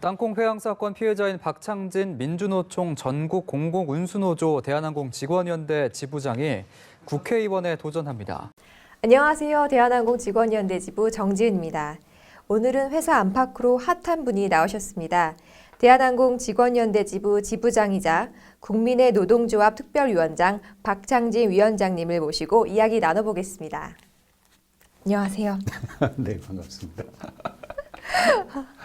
땅콩 회항 사건 피해자인 박창진 민주노총 전국 공공운수노조 대한항공 직원연대 지부장이 국회의원에 도전합니다. 안녕하세요. 대한항공 직원연대 지부 정지은입니다. 오늘은 회사 안팎으로 핫한 분이 나오셨습니다. 대한항공 직원연대 지부 지부장이자 국민의 노동조합 특별위원장 박창진 위원장님을 모시고 이야기 나눠보겠습니다. 안녕하세요. 네, 반갑습니다.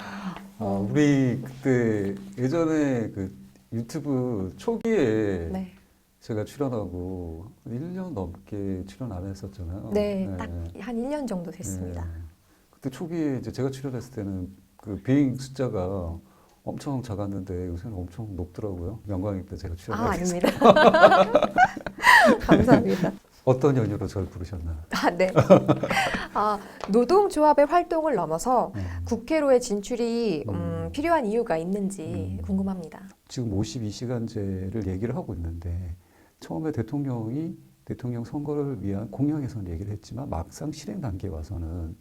어, 우리 그때 예전에 그 유튜브 초기에 네, 제가 출연하고 1년 넘게 출연 안 했었잖아요. 네, 딱 한 1년 정도 네. 됐습니다. 그때 초기에 이제 제가 출연했을 때는 그 비행 숫자가 엄청 작았는데 요새는 엄청 높더라고요. 영광입니다. 제가 아, 출연하게 돼서. 아닙니다. 감사합니다. 어떤 연유로 저를 부르셨나요? 아, 네. 아, 노동조합의 활동을 넘어서 네. 국회로의 진출이 음, 음. 필요한 이유가 있는지 음. 궁금합니다. 지금 52시간제를 얘기를 하고 있는데 처음에 대통령이 대통령 선거를 위한 공약에서는 얘기를 했지만 막상 실행 단계에 와서는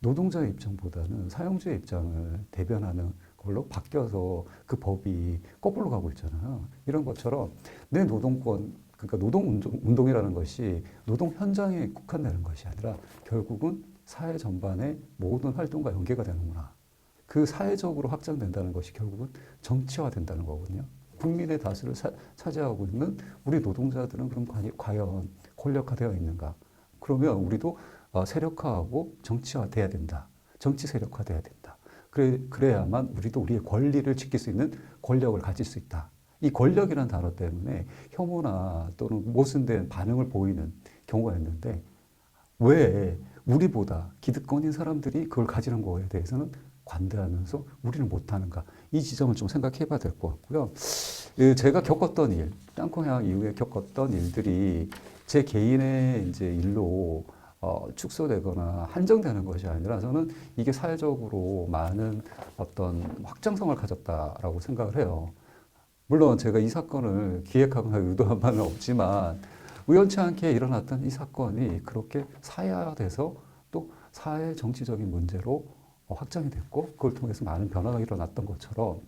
노동자의 입장보다는 사용주의 입장을 대변하는 걸로 바뀌어서 그 법이 거꾸로 가고 있잖아요. 이런 것처럼 내 노동권 그러니까 노동 운동, 운동 이라는 것이 노동 현장에 국한되는 것이 아니라 결국은 사회 전반의 모든 활동과 연계가 되는구나. 그 사회적으로 확장된다는 것이 결국은 정치화된다는 거거든요. 국민의 다수를 사- 차지하고 있는 우리 노동자들은 그럼 과- 과연 권력화되어 있는가? 그러면 우리도 어, 세력화하고 정치화돼야 된다. 정치 세력화돼야 된다. 그래, 그래야만 우리도 우리의 권리를 지킬 수 있는 권력을 가질 수 있다. 이 권력이라는 단어 때문에 혐오나 또는 모순된 반응을 보이는 경우가 있는데 왜 우리보다 기득권인 사람들이 그걸 가지는 거에 대해서는 관대하면서 우리는 못하는가 이 지점을 좀 생각해 봐야 될 것 같고요. 예, 제가 겪었던 일, 땅콩향 이후에 겪었던 일들이 제 개인의 이제 일로 어, 축소되거나 한정되는 것이 아니라 저는 이게 사회적으로 많은 어떤 확장성을 가졌다라고 생각을 해요. 물론 제가 이 사건을 기획하거나 의도한 바는 없지만 우연치 않게 일어났던 이 사건이 그렇게 사회화돼서 또 사회 정치적인 문제로 어, 확장이 됐고 그걸 통해서 많은 변화가 일어났던 것처럼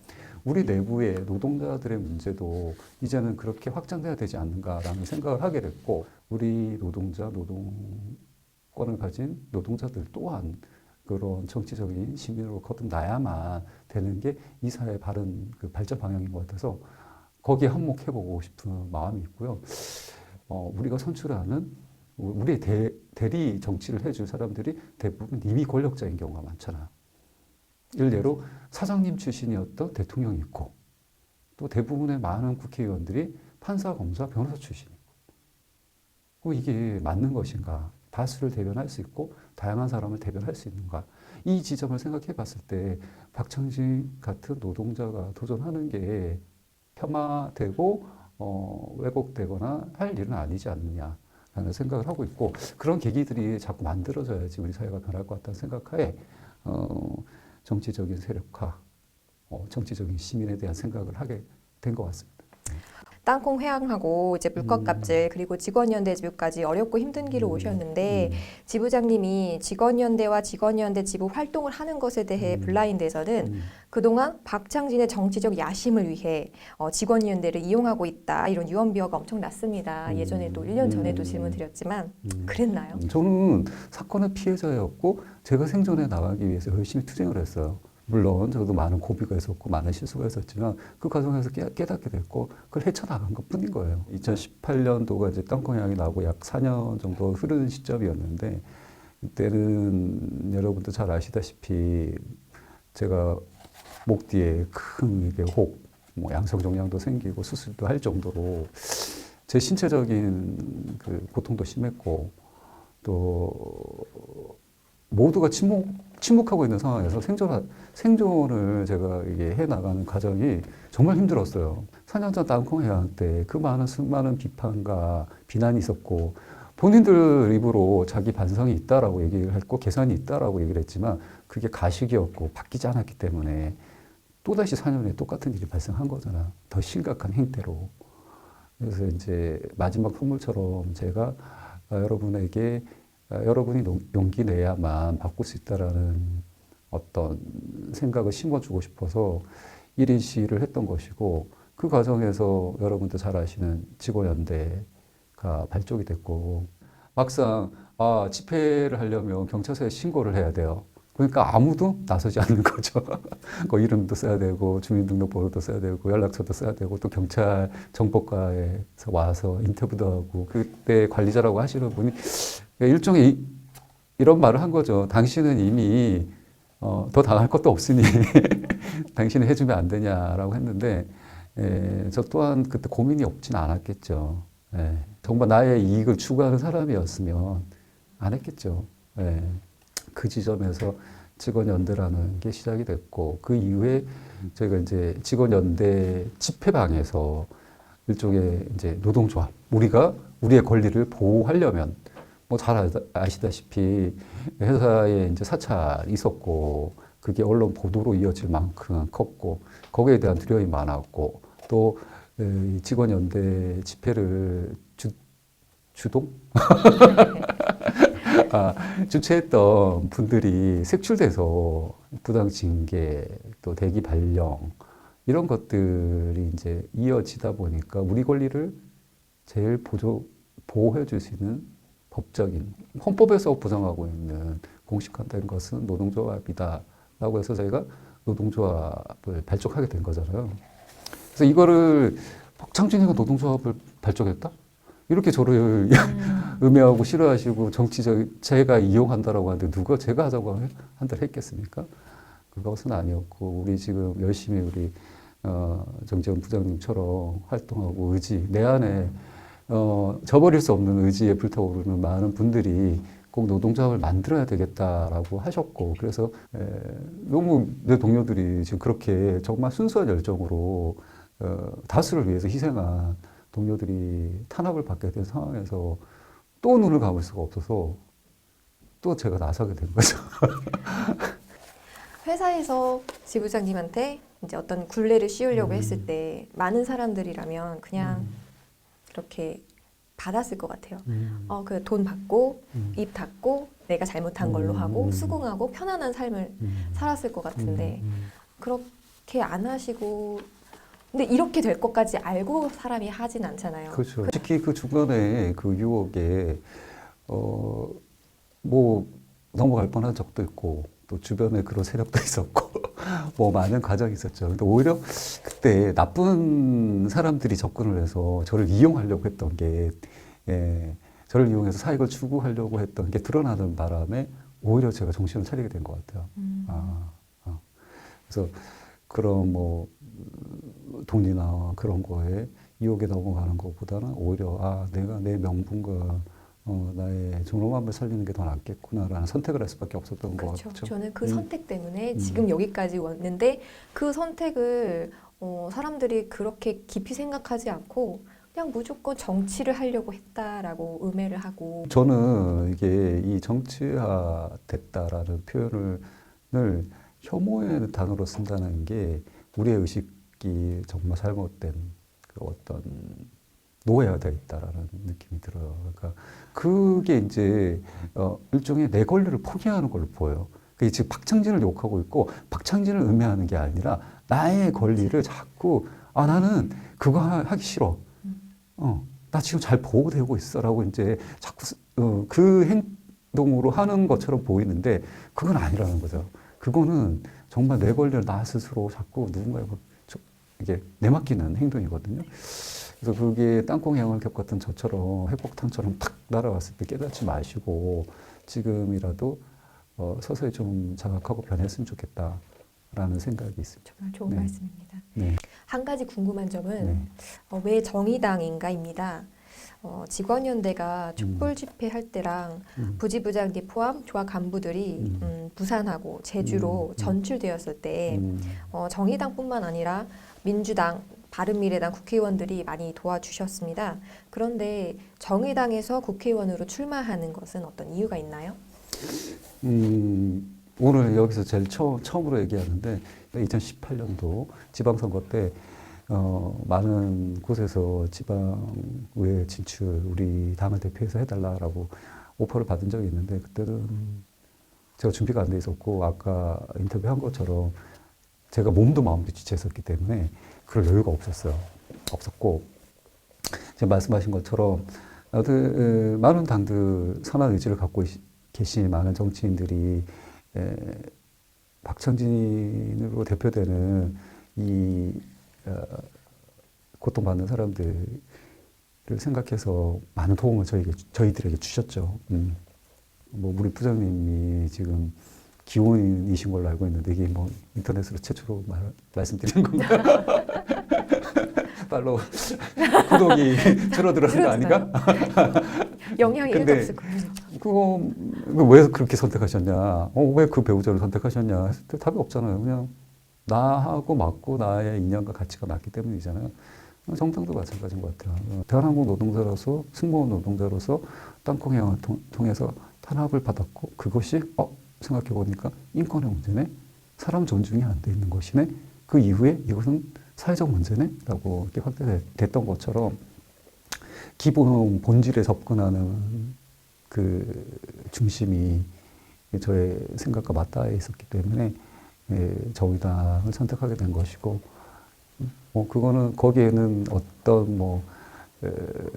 우리 내부의 노동자들의 문제도 이제는 그렇게 확장돼야 되지 않는가라는 생각을 하게 됐고 우리 노동자 노동권을 가진 노동자들 또한 그런 정치적인 시민으로 거듭나야만 되는 게 이 사회의 바른 그 발전 방향인 것 같아서 거기에 한몫해보고 싶은 마음이 있고요. 어, 우리가 선출하는 우리의 대, 대리 정치를 해줄 사람들이 대부분 이미 권력자인 경우가 많잖아요. 일례로 사장님 출신이었던 대통령이 있고 또 대부분의 많은 국회의원들이 판사, 검사, 변호사 출신이고 어, 이게 맞는 것인가? 다수를 대변할 수 있고 다양한 사람을 대변할 수 있는가? 이 지점을 생각해 봤을 때 박창진 같은 노동자가 도전하는 게 폄하되고 어, 왜곡되거나 할 일은 아니지 않느냐 라는 생각을 하고 있고 그런 계기들이 자꾸 만들어져야지 우리 사회가 변할 것 같다는 생각하에 어, 정치적인 세력화, 어, 정치적인 시민에 대한 생각을 하게 된 것 같습니다. 땅콩 회항하고 이제 물것 음. 값질 그리고 직원연대 지부까지 어렵고 힘든 길을 음. 오셨는데 음. 지부장님이 직원연대와 직원연대 지부 활동을 하는 것에 대해 음. 블라인드에서는 음. 그동안 박창진의 정치적 야심을 위해 어, 직원연대를 이용하고 있다 이런 유언비어가 엄청 났습니다. 음. 예전에도 1년 전에도 음. 질문 드렸지만 음. 그랬나요? 저는 사건의 피해자였고 제가 생존해 나가기 위해서 열심히 투쟁을 했어요. 물론 저도 많은 고비가 있었고 많은 실수가 있었지만 그 과정에서 깨, 깨닫게 됐고 그걸 헤쳐나간 것 뿐인 거예요. 2018년도가 이제 땅콩향이 나고 약 4년 정도 흐르는 시점이었는데 이때는 여러분도 잘 아시다시피 제가 목 뒤에 큰 이게 혹, 뭐 양성 종양도 생기고 수술도 할 정도로 제 신체적인 그 고통도 심했고 또 모두가 침묵, 침묵하고 있는 상황에서 생존, 생존을 제가 이게 해 나가는 과정이 정말 힘들었어요. 4년 전 땅콩 해양 때 그 많은 수많은 비판과 비난이 있었고 본인들 입으로 자기 반성이 있다라고 얘기를 했고 개선이 있다라고 얘기를 했지만 그게 가식이었고 바뀌지 않았기 때문에 또다시 4년 후에 똑같은 일이 발생한 거잖아. 더 심각한 행태로. 그래서 이제 마지막 선물처럼 제가 아, 여러분에게 아, 여러분이 농- 용기 내야만 바꿀 수 있다라는 어떤 생각을 심어주고 싶어서 1인 시위를 했던 것이고 그 과정에서 여러분도 잘 아시는 직원연대가 발족이 됐고 막상 아, 집회를 하려면 경찰서에 신고를 해야 돼요. 그러니까 아무도 나서지 않는 거죠. 그 이름도 써야 되고 주민등록번호도 써야 되고 연락처도 써야 되고 또 경찰 정보과에서 와서 인터뷰도 하고 그때 관리자라고 하시는 분이 일종의 이, 이런 말을 한 거죠. 당신은 이미 어, 더 당할 것도 없으니 당신이 해주면 안 되냐라고 했는데 에, 저 또한 그때 고민이 없진 않았겠죠. 예, 정말 나의 이익을 추구하는 사람이었으면 안 했겠죠. 예, 그 지점에서 직원 연대라는 게 시작이 됐고 그 이후에 저희가 이제 직원 연대 집회방에서 일종의 이제 노동조합 우리가 우리의 권리를 보호하려면 뭐 잘 아시다시피 회사에 이제 사찰이 있었고 그게 언론 보도로 이어질 만큼 컸고 거기에 대한 두려움이 많았고 또이 직원 연대 집회를 주, 주동 아, 주최했던 분들이 색출돼서 부당 징계 또 대기 발령 이런 것들이 이제 이어지다 보니까 우리 권리를 제일 보조, 보호해 줄 수 있는 법적인 헌법에서 보장하고 있는 공식화된 것은 노동조합이다라고 해서 저희가 노동조합을 발족하게 된 거잖아요. 그래서 이거를 박창준이가 노동조합을 발족했다? 이렇게 저를 음 해하고 싫어하시고 정치적 제가 이용한다라고 하는데 누가 제가 하자고 한다 했겠습니까? 그것은 아니었고 우리 지금 열심히 우리 어, 정재훈 부장님처럼 활동하고 의지 내 안에 어, 저버릴 수 없는 의지에 불타오르는 많은 분들이 꼭 노동조합을 만들어야 되겠다라고 하셨고 그래서 에, 너무 내 동료들이 지금 그렇게 정말 순수한 열정으로 어, 다수를 위해서 희생한 동료들이 탄압을 받게 된 상황에서 또 눈을 감을 수가 없어서 또 제가 나서게 된 거죠. 회사에서 지부장님한테 이제 어떤 굴레를 씌우려고 음. 했을 때 많은 사람들이라면 그냥 음. 이렇게 받았을 것 같아요. 음. 어, 그 돈 받고 음. 입 닫고 내가 잘못한 걸로 하고 음. 수긍하고 편안한 삶을 음. 살았을 것 같은데 음. 그렇게 안 하시고 근데 이렇게 될 것까지 알고 사람이 하진 않잖아요. 그렇죠. 특히 그 중간에 그 유혹에 어 뭐 넘어갈 뻔한 적도 있고 또 주변에 그런 세력도 있었고 뭐 많은 과정이 있었죠. 근데 오히려 그때 나쁜 사람들이 접근을 해서 저를 이용하려고 했던 게 예, 저를 이용해서 사익을 추구하려고 했던 게 드러나는 바람에 오히려 제가 정신을 차리게 된 것 같아요. 음. 아, 아. 그래서 그런 뭐 음, 돈이나 그런 거에 유혹에 넘어가는 것보다는 오히려 아 내가 내 명분과 어, 나의 존엄함을 살리는 게 더 낫겠구나라는 선택을 할 수밖에 없었던 것 그렇죠. 같죠. 저는 그 음. 선택 때문에 음. 지금 여기까지 왔는데 그 선택을 어, 사람들이 그렇게 깊이 생각하지 않고 그냥 무조건 정치를 하려고 했다라고 음해를 하고 저는 이게 이 정치화 됐다라는 표현을 늘 혐오의 단어로 쓴다는 게 우리의 의식 이 정말 잘못된 그 어떤 노예화되어 있다라는 느낌이 들어요. 그러니까 그게 이제 어 일종의 내 권리를 포기하는 걸로 보여요. 그게 지금 박창진을 욕하고 있고 박창진을 음해하는 게 아니라 나의 권리를 자꾸 아 나는 그거 하- 하기 싫어. 어, 나 지금 잘 보호되고 있어라고 이제 자꾸 스- 어, 그 행동으로 하는 것처럼 보이는데 그건 아니라는 거죠. 그거는 정말 내 권리를 나 스스로 자꾸 누군가에 이게 내맡기는 행동이거든요. 그래서 그게 땅콩 양을 겪었던 저처럼 핵폭탄처럼 탁 날아왔을 때 깨닫지 마시고 지금이라도 어, 서서히 좀 자각하고 변했으면 좋겠다 라는 생각이 있습니다. 정말 좋은 네. 말씀입니다. 네. 한 가지 궁금한 점은 네. 어, 왜 정의당인가입니다. 어, 직원연대가 촛불 집회할 때랑 음. 부지부장님 포함 조합 간부들이 음. 음, 부산하고 제주로 음, 음. 전출되었을 때 음. 어, 정의당뿐만 아니라 민주당, 바른미래당 국회의원들이 많이 도와주셨습니다. 그런데 정의당에서 국회의원으로 출마하는 것은 어떤 이유가 있나요? 음, 오늘 여기서 제일 처, 처음으로 얘기하는데 2018년도 지방선거 때 어, 많은 곳에서 지방의회 진출 우리 당을 대표해서 해달라라고 오퍼를 받은 적이 있는데 그때는 제가 준비가 안 돼 있었고 아까 인터뷰한 것처럼 제가 몸도 마음도 지쳐 있었기 때문에 그럴 여유가 없었어요. 없었고 지금 말씀하신 것처럼 많은 당들 선한 의지를 갖고 있- 계신 많은 정치인들이 에, 박천진으로 대표되는 이 어, 고통받는 사람들을 생각해서 많은 도움을 저희에게, 저희들에게 주셨죠. 음. 뭐 우리 부장님이 지금 기혼이신 걸로 알고 있는데 이게 뭐 인터넷으로 최초로 말, 말씀드리는 건가요? 팔로우 구독이 줄어들었는 거 아닌가? 영향이 1도 없을 거예요. 그거 그거 왜 그렇게 선택하셨냐? 어, 왜 그 배우자를 선택하셨냐? 답이 없잖아요. 그냥 나하고 맞고 나의 인연과 가치가 맞기 때문이잖아요. 정당도 마찬가지인 것 같아요. 어, 대한항공 노동자로서 승무원 노동자로서 땅콩회항을 통- 통해서 탄압을 받았고 그것이 어 생각해 보니까 인권의 문제네, 사람 존중이 안 돼 있는 것이네. 그 이후에 이것은 사회적 문제네 라고 이렇게 확대됐던 것처럼 기본 본질에 접근하는 그 중심이 저의 생각과 맞닿아 있었기 때문에 예, 정의당을 선택하게 된 것이고 뭐 그거는 거기에는 어떤 뭐 에,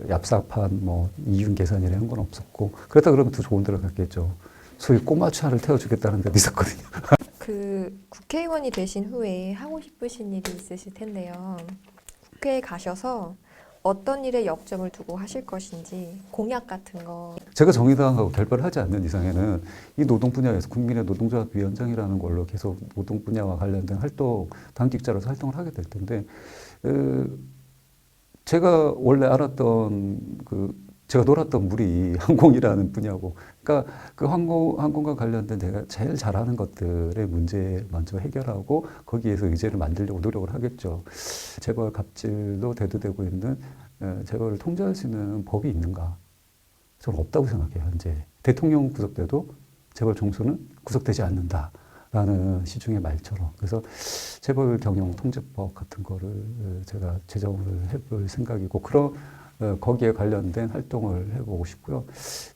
얍삽한 뭐 이윤 계산이라는 건 없었고 그렇다 그러면 더 좋은 데를 갔겠죠. 소위 꼬마 차를 태워주겠다는 데도 있었거든요. 그 국회의원이 되신 후에 하고 싶으신 일이 있으실 텐데요. 국회에 가셔서 어떤 일에 역점을 두고 하실 것인지 공약 같은 거 제가 정의당하고 결별을 하지 않는 이상에는 이 노동 분야에서 국민의 노동조합 위원장이라는 걸로 계속 노동 분야와 관련된 활동 당직자로서 활동을 하게 될 텐데 에, 제가 원래 알았던 그 제가 놀았던 물이 항공이라는 분야고 그러니까 그 항공 항공과 관련된 제가 제일 잘하는 것들의 문제 먼저 해결하고 거기에서 의제를 만들려고 노력을 하겠죠. 재벌 갑질로 대두되고 있는 에, 재벌을 통제할 수 있는 법이 있는가? 저는 없다고 생각해요, 현재. 대통령 구속돼도 재벌 총수는 구속되지 않는다 라는 시중의 말처럼. 그래서 재벌 경영 통제법 같은 거를 제가 제정을 해볼 생각이고, 그런, 어, 거기에 관련된 활동을 해보고 싶고요.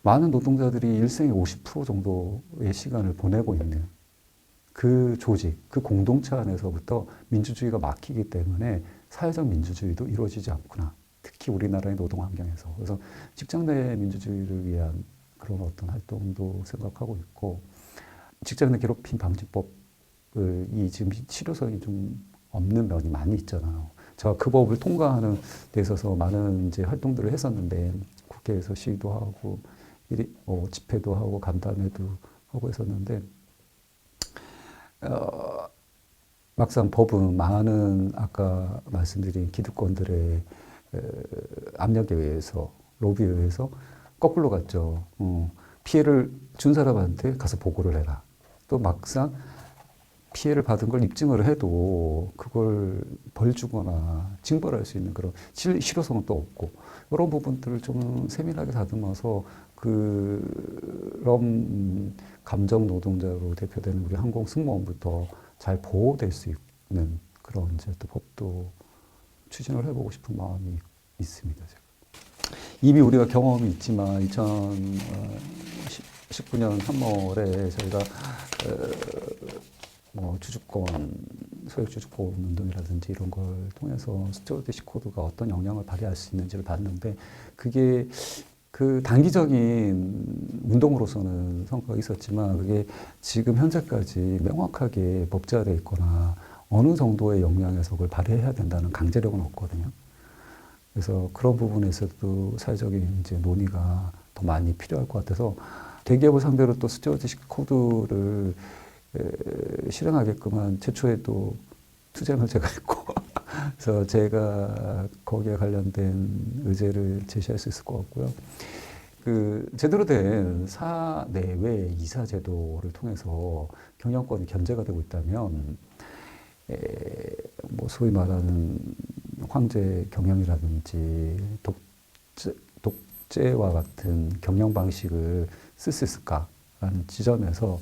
많은 노동자들이 일생의 50% 정도의 시간을 보내고 있는 그 조직, 그 공동체 안에서부터 민주주의가 막히기 때문에 사회적 민주주의도 이루어지지 않구나. 특히 우리나라의 노동 환경에서. 그래서 직장 내 민주주의를 위한 그런 어떤 활동도 생각하고 있고, 직장 내 괴롭힘 방지법을 이 지금 실효성이 좀 없는 면이 많이 있잖아요. 제가 그 법을 통과하는 데 있어서 많은 이제 활동들을 했었는데, 국회에서 시위도 하고, 일이, 어, 집회도 하고, 간담회도 하고 했었는데, 어, 막상 법은 많은 아까 말씀드린 기득권들의 에, 압력에 의해서 로비에 의해서 거꾸로 갔죠. 어, 피해를 준 사람한테 가서 보고를 해라. 또 막상 피해를 받은 걸 입증을 해도 그걸 벌 주거나 징벌할 수 있는 그런 실, 실효성은 또 없고 이런 부분들을 좀 세밀하게 다듬어서 그런 감정 노동자로 대표되는 우리 항공 승무원부터 잘 보호될 수 있는 그런 이제 또 법도 추진을 해보고 싶은 마음이 있습니다. 제가. 이미 우리가 경험이 있지만 2019년 3월에 저희가 어, 뭐 주주권 소액 주주권 운동이라든지 이런 걸 통해서 스튜어디시 코드가 어떤 영향을 발휘할 수 있는지를 봤는데 그게 그 단기적인 운동으로서는 성과가 있었지만 그게 지금 현재까지 명확하게 법제화되어 있거나 어느 정도의 영향에서 그걸 발휘해야 된다는 강제력은 없거든요. 그래서 그런 부분에서도 사회적인 이제 논의가 더 많이 필요할 것 같아서 대기업을 상대로 또 스튜어디시 코드를 에, 실행하게끔 한 최초에 또 투쟁을 제가 했고 그래서 제가 거기에 관련된 의제를 제시할 수 있을 것 같고요. 그 제대로 된 사내외 이사 제도를 통해서 경영권이 견제가 되고 있다면 에, 뭐 소위 말하는 황제 경영이라든지 독재, 독재와 같은 경영 방식을 쓸 수 있을까라는 지점에서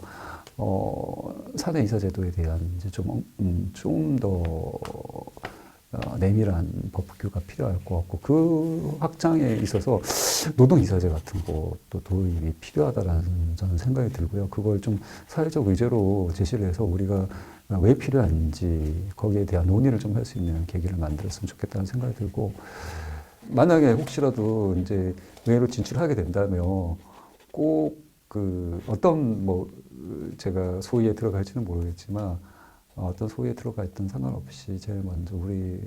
어, 사내 이사 제도에 대한 이제 좀, 음, 좀더 어, 내밀한 법규가 필요할 것 같고 그 확장에 있어서 노동 이사제 같은 것도 도입이 필요하다라는 저는 생각이 들고요. 그걸 좀 사회적 의제로 제시를 해서 우리가 왜 필요한지 거기에 대한 논의를 좀 할 수 있는 계기를 만들었으면 좋겠다는 생각이 들고 만약에 혹시라도 이제 의회로 진출하게 된다면 꼭 그 어떤 뭐 제가 소위에 들어갈지는 모르겠지만 어떤 소위에 들어가 있든 상관없이 제일 먼저 우리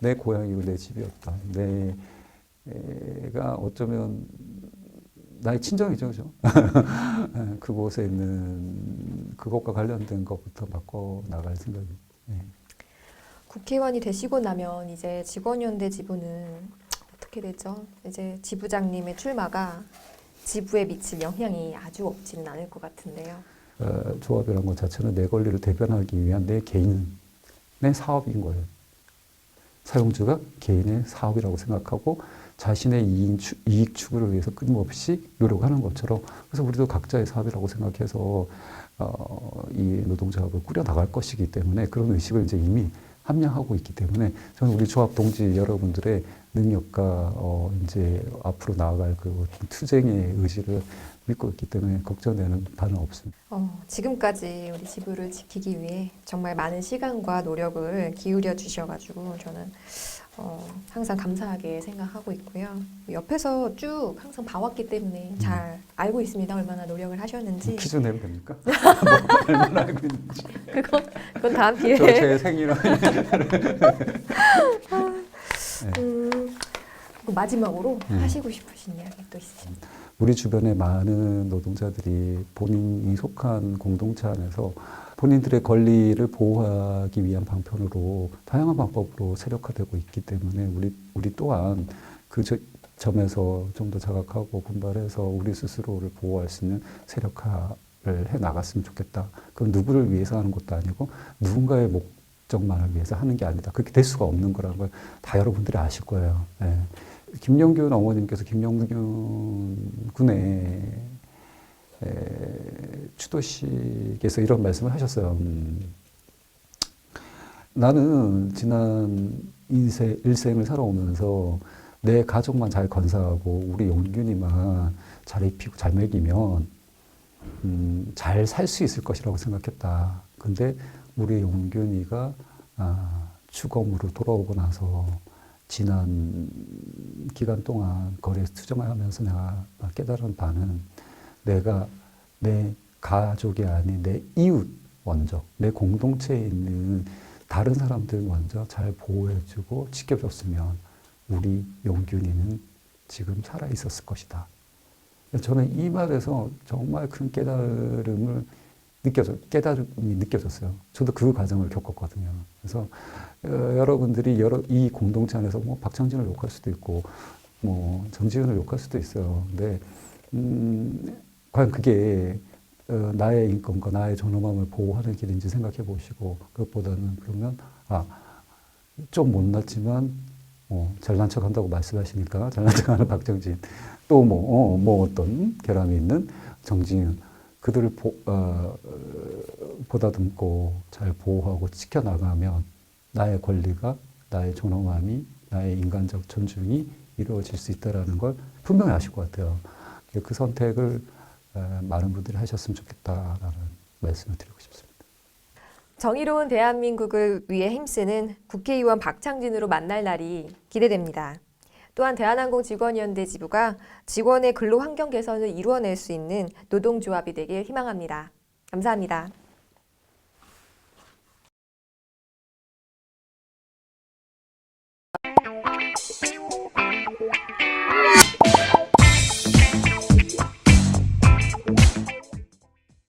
내 고향이고 내 집이었다. 내가 어쩌면 나의 친정이죠, 그죠? 예, 그곳에 있는 그것과 관련된 것부터 바꿔 나갈 생각입니다. 예. 국회의원이 되시고 나면 이제 직원연대 지부는 어떻게 되죠? 이제 지부장님의 출마가 지부에 미칠 영향이 아주 없지는 않을 것 같은데요. 어, 조합이라는 것 자체는 내 권리를 대변하기 위한 내 개인의 사업인 거예요. 사용주가 개인의 사업이라고 생각하고 자신의 이익, 추구를 위해서 끊임없이 노력하는 것처럼 그래서 우리도 각자의 사업이라고 생각해서 어, 이 노동조합을 꾸려 나갈 것이기 때문에 그런 의식을 이제 이미 함양하고 있기 때문에 저는 우리 조합 동지 여러분들의 능력과 어, 이제 앞으로 나아갈 그 투쟁의 의지를 믿고 있기 때문에 걱정되는 바는 없습니다. 어, 지금까지 우리 지부를 지키기 위해 정말 많은 시간과 노력을 기울여 주셔가지고 저는 어, 항상 감사하게 생각하고 있고요. 옆에서 쭉 항상 봐왔기 때문에 잘 알고 있습니다. 얼마나 노력을 하셨는지. 퀴즈 내면 됩니까? 뭐 얼마나 알고 있는지. 그건 그건 다음 기회에. 저제 생일은 음, 그리고 마지막으로 음. 하시고 싶으신 이야기 또 있으십니까? 우리 주변에 많은 노동자들이 본인이 속한 공동체 안에서 본인들의 권리를 보호하기 위한 방편으로 다양한 방법으로 세력화되고 있기 때문에 우리 우리 또한 그 저- 점에서 좀 더 자각하고 분발해서 우리 스스로를 보호할 수 있는 세력화를 해 나갔으면 좋겠다. 그건 누구를 위해서 하는 것도 아니고 누군가의 목적만을 위해서 하는 게 아니다. 그렇게 될 수가 없는 거라는 걸 다 여러분들이 아실 거예요. 예. 김영균 어머님께서 김영균 군의 에, 추도식에서 이런 말씀을 하셨어요. 음, 나는 지난 인생, 일생을 살아오면서 내 가족만 잘 건사하고 우리 용균이만 잘 입히고 잘 먹이면 음, 잘 살 수 있을 것이라고 생각했다. 근데 우리 용균이가 아, 주검으로 돌아오고 나서 지난 기간 동안 거리에서 투정을 하면서 내가 깨달은 바는 내가 내 가족이 아닌 내 이웃 먼저 내 공동체에 있는 다른 사람들 먼저 잘 보호해주고 지켜줬으면 우리 용균이는 지금 살아 있었을 것이다. 저는 이 말에서 정말 큰 깨달음을 느껴져 깨달음이 느껴졌어요. 저도 그 과정을 겪었거든요. 그래서 어, 여러분들이 여러 이 공동체 안에서 뭐 박창진을 욕할 수도 있고 뭐 정지훈을 욕할 수도 있어요. 근데 음, 과연 그게 어, 나의 인권과 나의 존엄함을 보호하는 길인지 생각해 보시고 그것보다는 그러면 아 좀 못났지만 어, 잘난 척 한다고 말씀하시니까 잘난 척 하는 박정진 또 뭐 어, 뭐 어떤 결함이 있는 정진윤 그들을 보, 어, 어, 보다듬고 잘 보호하고 지켜나가면 나의 권리가 나의 존엄함이 나의 인간적 존중이 이루어질 수 있다라는 걸 분명히 아실 것 같아요. 그 선택을 에, 많은 분들이 하셨으면 좋겠다라는 말씀을 드리고 싶습니다. 정의로운 대한민국을 위해 힘쓰는 국회의원 박창진으로 만날 날이 기대됩니다. 또한 대한항공 직원연대 지부가 직원의 근로 환경 개선을 이루어낼 수 있는 노동조합이 되길 희망합니다. 감사합니다.